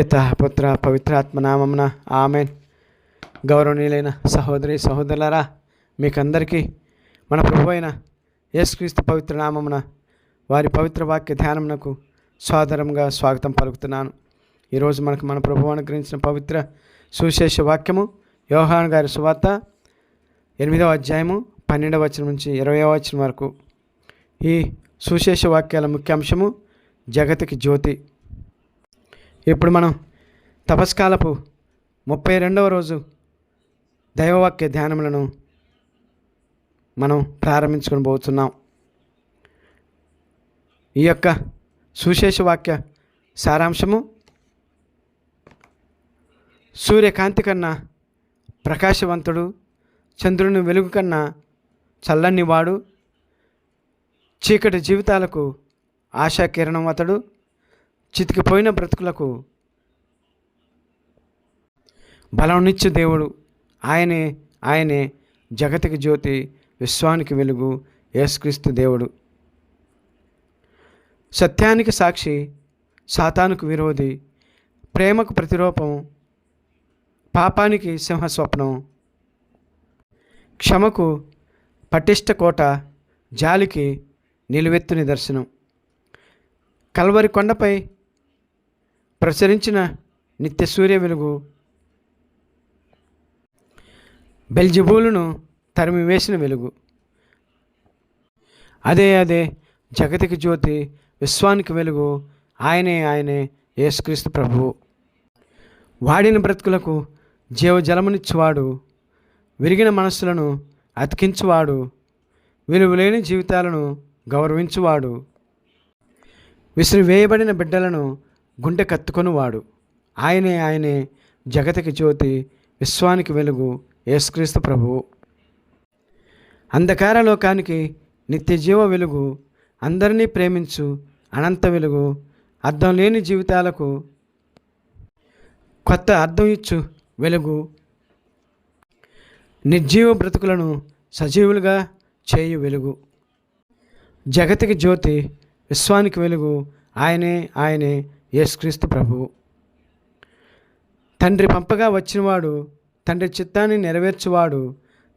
పిత పుత్ర పవిత్రాత్మ నామమున ఆమెన్. గౌరవనీయులైన సహోదరి సహోదరులరా మీకందరికీ మన ప్రభు అయిన యేసుక్రీస్తు పవిత్ర నామమున వారి పవిత్ర వాక్య ధ్యానమునకు స్వాదరంగా స్వాగతం పలుకుతున్నాను. ఈరోజు మనకు మన ప్రభు అనుగ్రహించిన పవిత్ర సుశేష వాక్యము యోహాన్ గారి సువార్త ఎనిమిదవ అధ్యాయము పన్నెండవ వచనం నుంచి ఇరవై వచనం వరకు. ఈ సుశేష వాక్యాల ముఖ్యాంశము జగతికి జ్యోతి. ఇప్పుడు మనం తపస్కాలపు ముప్పై రెండవ రోజు దైవవాక్య ధ్యానములను మనం ప్రారంభించుకొని పోతున్నాం. ఈ యొక్క సుశేష వాక్య సారాంశము సూర్యకాంతి కన్నా ప్రకాశవంతుడు చంద్రుని వెలుగు కన్నా చల్లని వాడు చీకటి జీవితాలకు ఆశా కిరణం అతడు చితికిపోయిన బ్రతుకులకు బలంనిచ్చు దేవుడు. ఆయనే ఆయనే జగతికి జ్యోతి విశ్వానికి వెలుగు యేసుక్రీస్తు దేవుడు. సత్యానికి సాక్షి సాతానుకు విరోధి ప్రేమకు ప్రతిరూపం పాపానికి సింహస్వప్నం క్షమకు పటిష్ట కోట జాలికి నిలువెత్తు నిదర్శనం కల్వరి కొండపై ప్రసరించిన నిత్య సూర్య వెలుగు. బెల్జిబూలును తరిమి వేసిన వెలుగు. అదే అదే జగతికి జ్యోతి విశ్వానికి వెలుగు. ఆయనే ఆయనే యేసుక్రీస్తు ప్రభువు. వాడిన బ్రతుకులకు జీవజలమునిచ్చువాడు. విరిగిన మనస్సులను అతికించువాడు. విలువలేని జీవితాలను గౌరవించువాడు. విసిరివేయబడిన బిడ్డలను గుండె కత్తుకొనివాడు. ఆయనే ఆయనే జగతికి జ్యోతి విశ్వానికి వెలుగు యేసుక్రీస్తు ప్రభువు. అంధకార లోకానికి నిత్యజీవ వెలుగు అందరినీ ప్రేమించు అనంత వెలుగు అర్థం లేని జీవితాలకు కొత్త అర్థం ఇచ్చు వెలుగు. నిర్జీవ బ్రతుకులను సజీవులుగా చేయు వెలుగు. జగతికి జ్యోతి విశ్వానికి వెలుగు ఆయనే ఆయనే యేసుక్రీస్తు ప్రభువు తండ్రి పంపగా వచ్చినవాడు తండ్రి చిత్తాన్ని నెరవేర్చువాడు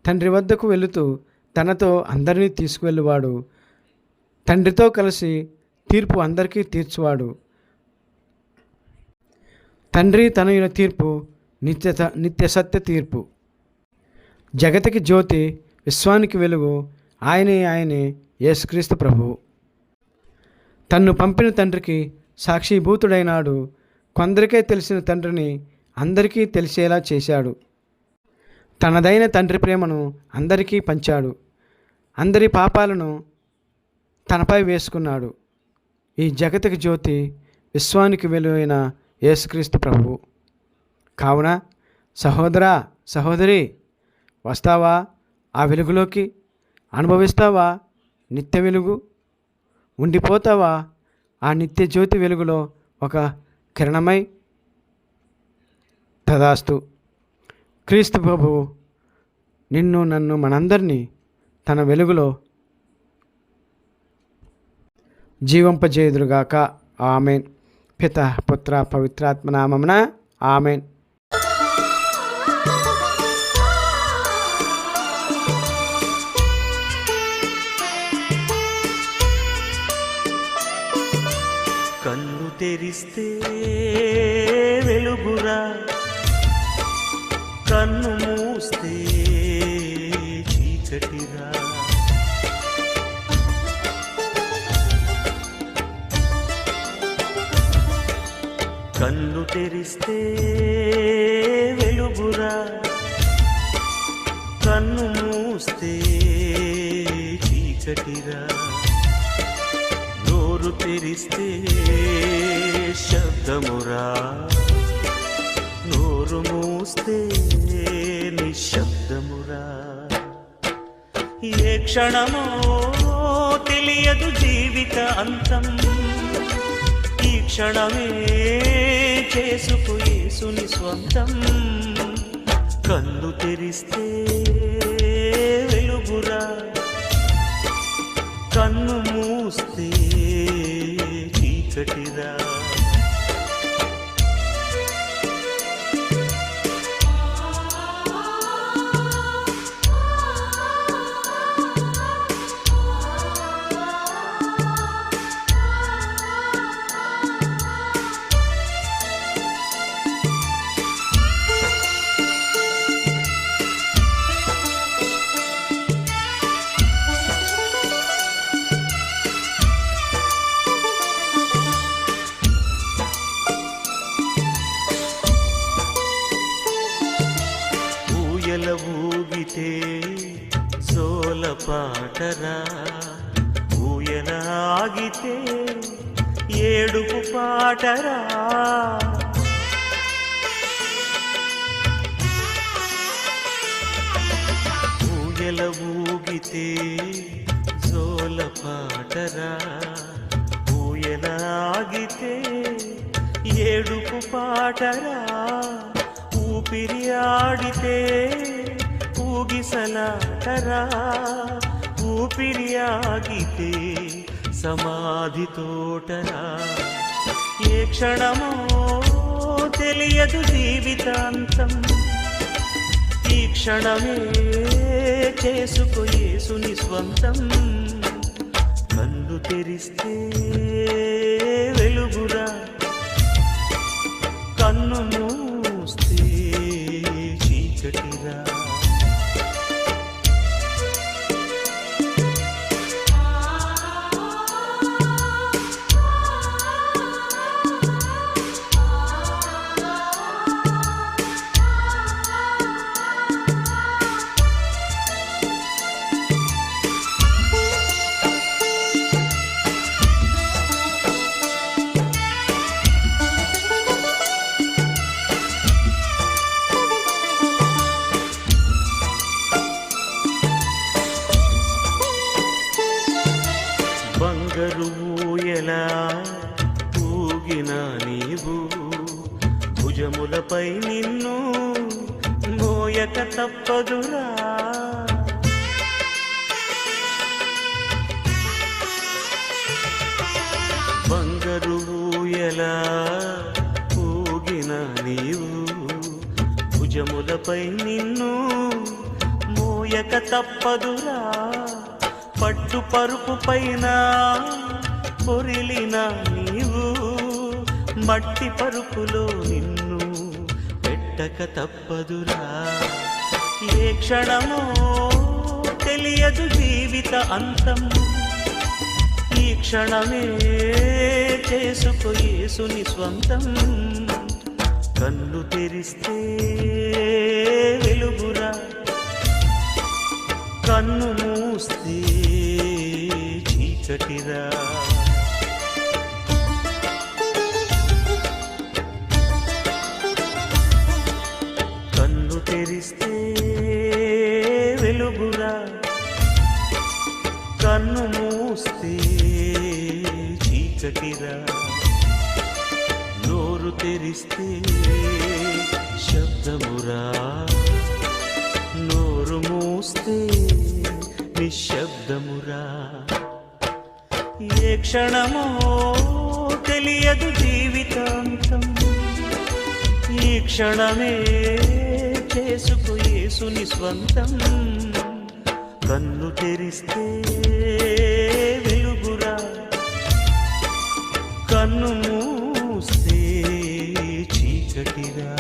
తండ్రి వద్దకు వెళుతూ తనతో అందరినీ తీసుకువెళ్ళువాడు తండ్రితో కలిసి తీర్పు అందరికీ తీర్చువాడు. తండ్రి తనయుల తీర్పు నిత్య నిత్య సత్య తీర్పు. జగతికి జ్యోతి విశ్వానికి వెలుగు ఆయనే ఆయనే యేసుక్రీస్తు ప్రభువు తన్ను పంపిన తండ్రికి సాక్షిభూతుడైనాడు. కొందరికే తెలిసిన తండ్రిని అందరికీ తెలిసేలా చేశాడు. తనదైన తండ్రి ప్రేమను అందరికీ పంచాడు. అందరి పాపాలను తనపై వేసుకున్నాడు. ఈ జగతికి జ్యోతి విశ్వానికి వెలువైన యేసుక్రీస్తు ప్రభువు కావున సహోదరా సహోదరి వస్తావా ఆ వెలుగులోకి? అనుభవిస్తావా? నిత్య వెలుగు? ఉండిపోతావా? ఆ నిత్య జ్యోతి వెలుగులో ఒక కిరణమై తదాస్తు. క్రీస్తు ప్రభువు నిన్ను నన్ను మనందరినీ తన వెలుగులో జీవంపజేయుదురుగాక. ఆమెన్. పిత పుత్ర పవిత్రాత్మ నామమున ఆమెన్. తెరిస్తే వెలుగురా. కన్ను మూస్తే చీకటిరా. కన్ను తెరిస్తే వెలుగురా. కన్ను మూస్తే చీకటిరా. నోరు తెరిస్తే శబ్దమురా. నోరు మూస్తే నిశ్శబ్దమురా. ఏ క్షణమో తెలియదు జీవిత అంతం. ఈ క్షణమే చేసుకు యేసుని స్వంతం. కన్ను తెరిస్తే వెలుగురా. కన్ను మూస్తే చీకటిరా ఊగితే సోల పాటరా. ఊయన ఆగితే ఏడుపు పాటరా. ఊయల ఊగితే జోల పాటరా. ఊయన ఆగితే ఏడుపు పాటరా. ఊపిరి ఆడితే ఊగిసలాటరా ఊపిరి ఆగితే సమాధి తోటరా. ఏ క్షణమో తెలియదు జీవితాంతం. ఈ క్షణమే చేసుకో యేసుని స్వంతం. కళ్ళు తెరిస్తే వెలుగురా. కన్ను మూస్తే చీకటిరా. ఊగిన నీవు. భుజములపై నిన్ను మోయక తప్పదురా. బంగరు ఊయలా ఊగిన నీవు. భుజములపై నిన్ను మోయక తప్పదురా. పట్టు పరుపు పైన పొరిలిన నీవు. మట్టి పరుపులో నిన్ను పెట్టక తప్పదురా. ఏ క్షణమో తెలియదు జీవిత అంతం. ఈ క్షణమే చేసుకో యేసుని స్వంతం. కన్ను తెరిస్తే వెలుగురా. కన్ను మూస్తే చీకటిరా కన్ను మూస్తే చీకటిరా. నోరు తెరిస్తే శబ్దమురా. నోరు మూస్తే నిశ్శబ్దమురా. ఏ క్షణమో తెలియదు జీవితాంతం. ఈ క్షణమే చేసుకు ఏసుని స్వంతం. కన్ను తెరిస్తే వెలుగురా. కన్ను మూస్తే చీకటిరా.